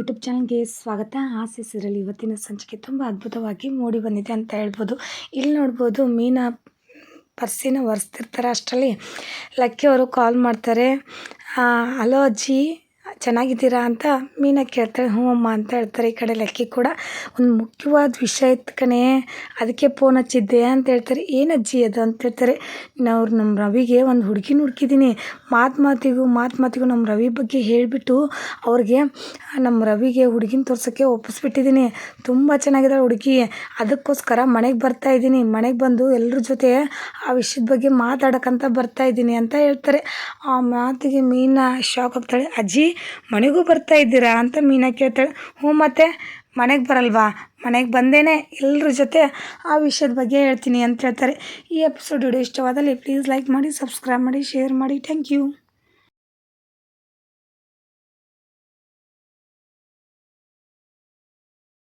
YouTube ಚಾನಲ್ಗೆ ಸ್ವಾಗತ. ಇರಲಿ ಇವತ್ತಿನ ಸಂಚಿಕೆ ತುಂಬ ಅದ್ಭುತವಾಗಿ ಮೂಡಿ ಬಂದಿದೆ ಅಂತ ಹೇಳ್ಬೋದು. ಇಲ್ಲಿ ನೋಡ್ಬೋದು, ಮೀನಾ ಪರ್ಸಿನ ಒರೆಸ್ತಿರ್ತಾರೆ ಅಷ್ಟರಲ್ಲಿ. ಲಕ್ಕಿ ಅವರು ಕಾಲ್ ಮಾಡ್ತಾರೆ. ಹಲೋ ಅಜ್ಜಿ ಚೆನ್ನಾಗಿದ್ದೀರಾ ಅಂತ ಮೀನಾ ಕೇಳ್ತಾಳೆ. ಹ್ಞೂ ಅಮ್ಮ ಅಂತ ಹೇಳ್ತಾರೆ. ಈ ಕಡೆ ಲಕ್ಕಿ ಕೂಡ ಒಂದು ಮುಖ್ಯವಾದ ವಿಷಯ ಇತ್ತು ಕಣೇ. ಅದಕ್ಕೆ ಫೋನ್ ಹಚ್ಚಿದ್ದೆ ಅಂತ ಹೇಳ್ತಾರೆ. ಏನು ಅಜ್ಜಿ ಅದು ಅಂತ ಹೇಳ್ತಾರೆ. ಅವ್ರು ನಮ್ಮ ರವಿಗೆ ಒಂದು ಹುಡುಗಿನ ಹುಡುಕಿದ್ದೀನಿ. ಮಾತು ಮಾತಿಗೂ ಮಾತು ಮಾತಿಗೂ ನಮ್ಮ ರವಿ ಬಗ್ಗೆ ಹೇಳಿಬಿಟ್ಟು ಅವ್ರಿಗೆ, ನಮ್ಮ ರವಿಗೆ ಹುಡುಗಿನ ತೋರ್ಸೋಕ್ಕೆ ಒಪ್ಪಿಸ್ಬಿಟ್ಟಿದ್ದೀನಿ. ತುಂಬ ಚೆನ್ನಾಗಿದ್ದಾಳೆ ಹುಡುಗಿ. ಅದಕ್ಕೋಸ್ಕರ ಮನೆಗೆ ಬರ್ತಾ ಇದ್ದೀನಿ. ಮನೆಗೆ ಬಂದು ಎಲ್ಲರ ಜೊತೆ ಆ ವಿಷಯದ ಬಗ್ಗೆ ಮಾತಾಡೋಕ್ಕಂತ ಬರ್ತಾ ಇದ್ದೀನಿ ಅಂತ ಹೇಳ್ತಾರೆ. ಆ ಮಾತಿಗೆ ಮೀನಾ ಶಾಕ್ ಆಗ್ತಾಳೆ. ಅಜ್ಜಿ ಮನೆಗೂ ಬರ್ತಾ ಇದ್ದೀರಾ ಅಂತ ಮೀನಾ ಕೇಳ್ತಾಳೆ. ಹ್ಞೂ ಮತ್ತೆ, ಮನೆಗೆ ಬರಲ್ವಾ? ಮನೆಗೆ ಬಂದೇನೆ ಎಲ್ಲರ ಜೊತೆ ಆ ವಿಷಯದ ಬಗ್ಗೆ ಹೇಳ್ತೀನಿ ಅಂತ ಹೇಳ್ತಾರೆ. ಈ ಎಪಿಸೋಡ್ ವಿಡಿಯೋ ಇಷ್ಟವಾದಲ್ಲಿ ಪ್ಲೀಸ್ ಲೈಕ್ ಮಾಡಿ ಸಬ್ಸ್ಕ್ರೈಬ್ ಮಾಡಿ ಶೇರ್ ಮಾಡಿ. Thank you